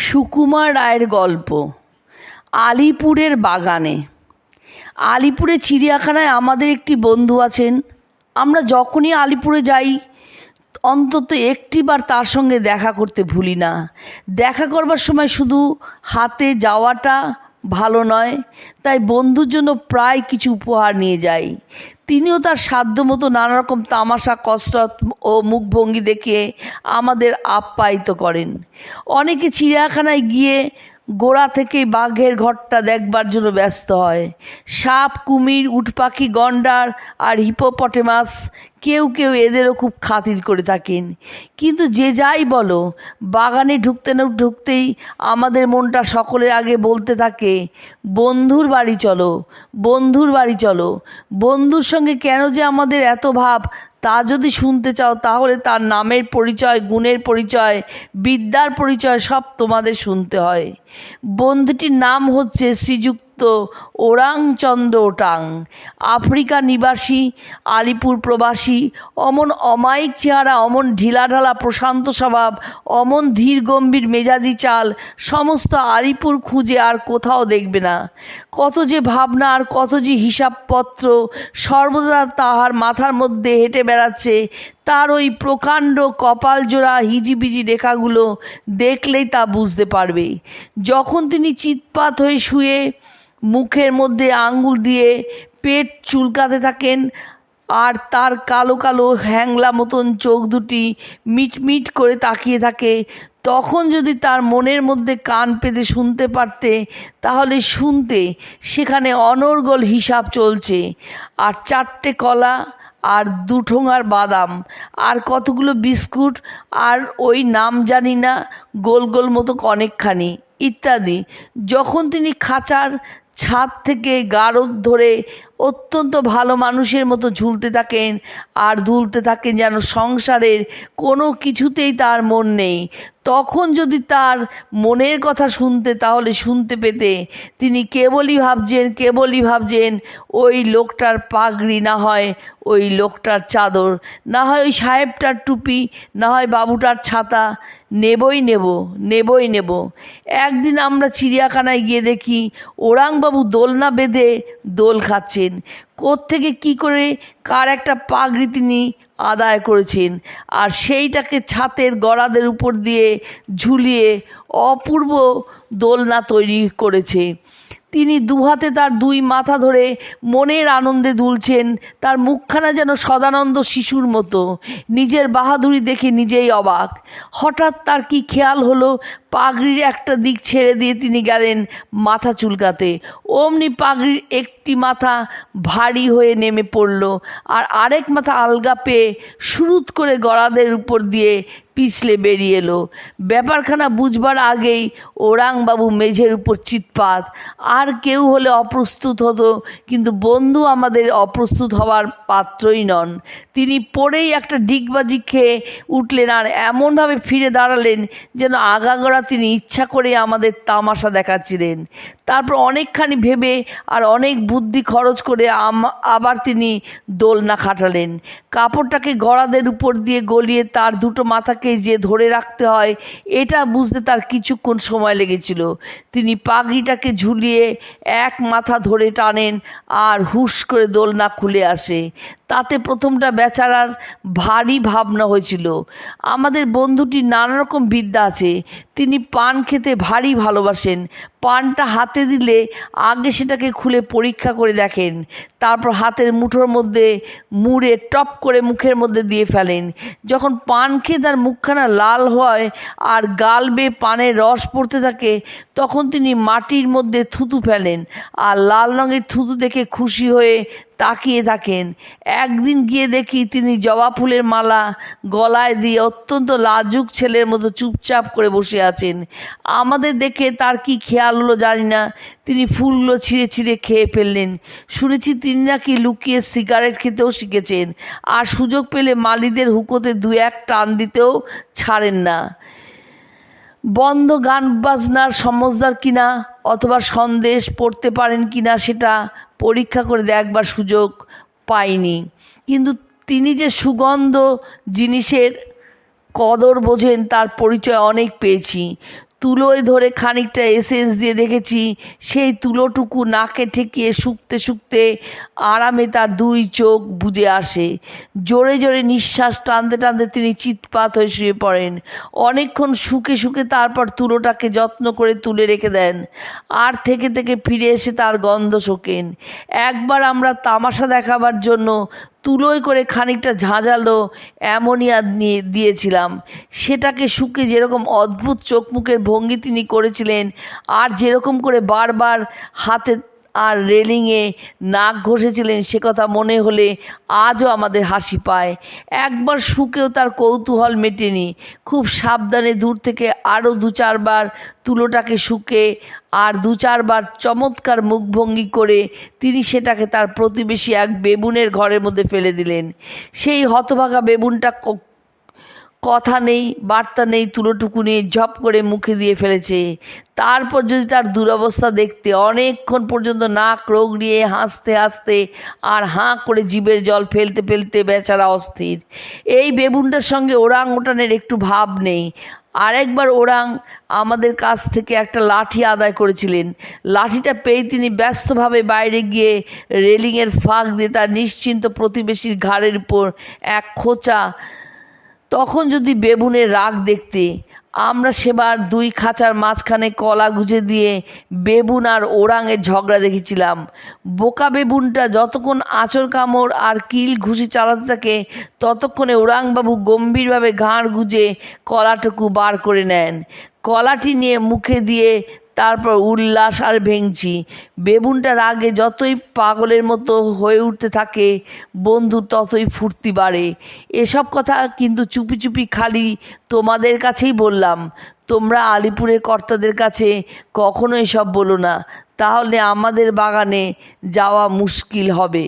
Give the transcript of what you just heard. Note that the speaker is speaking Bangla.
সুকুমার রায়ের গল্প, আলিপুরের বাগানে। আলিপুরে চিড়িয়াখানায় আমাদের একটি বন্ধু আছেন। আমরা যখনই আলিপুরে যাই, অন্তত একটিবার তার সঙ্গে দেখা করতে ভুলি না। দেখা করবার সময় শুধু হাতে যাওয়াটা ভালো নয়, তাই বন্ধুর জন্য প্রায় কিছু উপহার নিয়ে যাই। তিনিও তার সাধ্যমতো মতো নানারকম তামাশা কসরত ও মুখভঙ্গি দেখে আমাদের আপ্যায়িত করেন। অনেকে চিড়িয়াখানায় গিয়ে গোড়া থেকে বাঘের ঘরটা দেখবার জন্য ব্যস্ত হয়। সাপ, কুমির, উটপাখি, গন্ডার আর হিপোপটেমাস কেউ কেউ এদেরও খুব খাতির করে থাকেন। কিন্তু যে যাই বলো, বাগানে ঢুকতে না ঢুকতেই আমাদের মনটা সকলের আগে বলতে থাকে, বন্ধুর বাড়ি চলো, বন্ধুর বাড়ি চলো। বন্ধুর সঙ্গে কেন যে আমাদের এত ভাব তা যদি শুনতে চাও, তাহলে তার নামের পরিচয়, গুণের পরিচয়, বিদ্যার পরিচয় সব তোমাদের শুনতে হয়। বন্ধুটির নাম হচ্ছে শ্রীযুক্ত ওরাংচন্দ্র ওটাং আফ্রিকা নিবাসী, আলিপুর প্রবাসী, অমন অমায়িক চেহারা, অমন ঢিলাঢালা, প্রশান্ত স্বভাব, অমন ধীর গম্ভীর মেজাজি চাল, সমস্ত আলিপুর খুঁজে আর কোথাও দেখবে না। কত যে ভাবনা আর কত যে হিসাবপত্র সর্বদা তাহার মাথার মধ্যে হেঁটে বেড়াচ্ছে, তার ওই প্রকাণ্ড কপালজোড়া হিজিবিজি রেখাগুলো দেখলেই তা বুঝতে পারবে। যখন তিনি চিৎপাত হয়ে শুয়ে মুখের মধ্যে আঙ্গুল দিয়ে পেট চুলকাতে থাকেন আর তার কালো কালো হ্যাংলা মতন চোখ দুটি মিটমিট করে তাকিয়ে থাকে। তখন যদি তার মনের মধ্যে কান পেতে শুনতে পারতে, তাহলে শুনতে সেখানে অনর্গল হিসাব চলছে। আর চারটে কলা, আর দুঠোঙার বাদাম, আর কতগুলো বিস্কুট, আর ওই নাম জানি না, গোল গোল মতো অনেকখানি ইত্যাদি। যখন তিনি খাঁচার ছাদ থেকে গারদ ধরে অত্যন্ত ভালো মানুষের মতো ঝুলতে থাকেন আর দুলতে থাকেন যেন সংসারের কোনো কিছুতেই তার মন নেই। তখন যদি তার মনের কথা শুনতে, তাহলে শুনতে পেতে তিনি কেবলই ভাবছেন কেবলই ভাবছেন, ওই লোকটার পাগড়ি না হয় ওই লোকটার চাদর, না হয় ওই সাহেবটার টুপি, না হয় বাবুটার ছাতা। নেবই নেব নেবই নেব। একদিন আমরা চিড়িয়াখানায় গিয়ে দেখি ওরাংবাবু দোলনা বেঁধে দোল খাচ্ছেন। কোত্থেকে কি করে, কার একটা পাগড়ি তিনি আদায় করেছেন। আর সেইটাকে ছাতের গড়াদের উপর দিয়ে ঝুলিয়ে অপূর্ব দোলনা তৈরি করেছে। তিনি দুহাতে তার দুই মাথা ধরে মনের আনন্দে দুলছেন, তার মুখখানা যেন সদানন্দ শিশুর মতো। নিজের বাহাদুরি দেখে নিজেই অবাক। হঠাৎ তার কি খেয়াল হলো? পাগড়ির একটা দিক ছেড়ে দিয়ে তিনি গেলেন মাথা চুলকাতে। অমনি পাগড়ির একটি মাথা ভারী হয়ে নেমে পড়ল আর আরেক মাথা আলগা পেয়ে সুরুত করে গড়াদের উপর দিয়ে পিছলে বেরিয়ে এলো। ব্যাপারখানা বুঝবার আগেই ওরাংবাবু মেঝের উপর চিৎপাত। আর কেউ হলে অপ্রস্তুত হতো, কিন্তু বন্ধু আমাদের অপ্রস্তুত হওয়ার পাত্রই নন। তিনি পড়েই একটা ডিগবাজি খেয়ে উঠলেন আর এমনভাবে ফিরে দাঁড়ালেন যেন আগাগোড়া তিনি ইচ্ছা করে আমাদের তামাশা দেখাচ্ছিলেন। তারপর অনেকখানি ভেবে আর অনেক বুদ্ধি খরচ করে আবার তিনি দোলনা খাটালেন। কাপড়টাকে গড়াদের উপর দিয়ে গলিয়ে তার দুটো মাথাকে যে ধরে রাখতে হয়, এটা বুঝতে তার কিছুক্ষণ সময় লেগেছিল। তিনি পাগড়িটাকে ঝুলিয়ে এক মাথা ধরে টানেন আর হুশ করে দোলনা খুলে আসে। তাতে প্রথমটা বেচারার ভারী ভাবনা হয়েছিল। আমাদের বন্ধুটির নানা রকম বিদ্যা আছে। তিনি পান খেতে ভারী ভালোবাসেন। পানটা হাতে দিলে আগে সেটাকে খুলে পরীক্ষা করে দেখেন। তারপর হাতের মুঠোর মধ্যে মুড়ে টপ করে মুখের মধ্যে দিয়ে ফেলেন। যখন পান খেয়ে তার মুখখানা লাল হয় আর গাল বেয়ে পানের রস পড়তে থাকে, তখন তিনি মাটির মধ্যে থুতু ফেলেন আর লাল রঙের থুতু দেখে খুশি হয়ে তাকিয়ে থাকেন। একদিন গিয়ে দেখি তিনি জবা ফুলের মালা গলায় দিয়ে অত্যন্ত লাজুক ছেলের মতো চুপচাপ করে বসে আছেন। আমাদের দেখে তার কি খেয়াল হলো জানি না। তিনি ফুলগুলো ছিঁড়ে ছিঁড়ে খেয়ে ফেললেন। শুনেছি তিনি নাকি লুকিয়ে সিগারেট খেতেও শিখেছেন। আর সুযোগ পেলে মালিদের হুকোতে দু এক টান দিতেও ছাড়েন না। বন্ধ গান বাজনার সমজদার কিনা অথবা সন্দেশ পড়তে পারেন কিনা সেটা পরীক্ষা করে দেখবার সুযোগ পাইনি। কিন্তু তিনি যে সুগন্ধ জিনিসের কদর বোঝেন তার পরিচয় অনেক পেয়েছি। তুলোয় ধরে খানিকটা এসেন্স দিয়ে দেখেছি, সেই তুলোটুকু নাকে ঠেকিয়ে শুকতে শুকতে আরামে তার দুই চোখ বুজে আসে। জোরে জোরে নিঃশ্বাস টানতে টানতে তিনি চিৎপাত হয়ে শুয়ে পড়েন। অনেকক্ষণ শুকে শুকে তারপর তুলোটাকে যত্ন করে তুলে রেখে দেন। আর থেকে থেকে ফিরে এসে তার গন্ধ শোকেন। একবার আমরা তামাশা দেখাবার জন্য তুলোয় করে খানিকটা ঝাঁঝালো অ্যামোনিয়া নিয়ে দিয়েছিলাম। সেটাকে শুকে যেরকম অদ্ভুত চোখ মুখের ভঙ্গি তিনি করেছিলেন, আর যেরকম করে বারবার হাতে আর রেলিংয়ে নাক ঘষেছিলেন, সে কথা মনে হলে আজও আমাদের হাসি পায়। একবার শুকেও তার কৌতূহল মেটেনি। খুব সাবধানে দূর থেকে আরও দু চারবার তুলোটাকে শুকে আর দু চারবার চমৎকার মুখভঙ্গি করে তিনি সেটাকে তার প্রতিবেশী এক বেবুনের ঘরের মধ্যে ফেলে দিলেন। সেই হতভাগা বেবুনটা কথা নেই, বার্তা নেই, তুলোটুকু নিয়ে ঝপ করে মুখে দিয়ে ফেলেছে। তারপর যদি তার দুরবস্থা দেখতে অনেকক্ষণ পর্যন্ত নাক রোগ নিয়ে হাসতে হাসতে আর হাঁ করে জীবের জল ফেলতে ফেলতে বেচারা অস্থির। এই বেবুনটার সঙ্গে ওরাং ওটানের একটু ভাব নেই। আরেকবার ওরাং আমাদের কাছ থেকে একটা লাঠি আদায় করেছিলেন। লাঠিটা পেয়ে তিনি ব্যস্তভাবে বাইরে গিয়ে রেলিংয়ের ফাঁক দিয়ে তার নিশ্চিন্ত প্রতিবেশীর ঘাড়ের উপর এক খোঁচা তখন যদি বেবুনের রাগ দেখতে, আমরা সেবার দুই খাঁচার মাঝখানে কলা গুজে দিয়ে বেবুন আর ওরাংয়ের ঝগড়া দেখেছিলাম। বোকা বেবুনটা যতক্ষণ আঁচড় কামড় আর কিল ঘুষি চালাতে থাকে, ততক্ষণে ওরাংবাবু গম্ভীরভাবে ঘাড় গুজে কলাটুকু বার করে নেন। কলাটি নিয়ে মুখে দিয়ে তারপর উল্লাস আর ভেঙচি বেবুনটা রাগে যতই পাগলের মতো হয়ে উঠতে থাকে, বন্ধু ততই ফুর্তি বাড়ে। এসব কথা কিন্তু চুপি চুপি খালি তোমাদের কাছেই বললাম। তোমরা আলিপুরের কর্তাদের কাছে কখনো এসব বলো না। তাহলে আমাদের বাগানে যাওয়া মুশকিল হবে।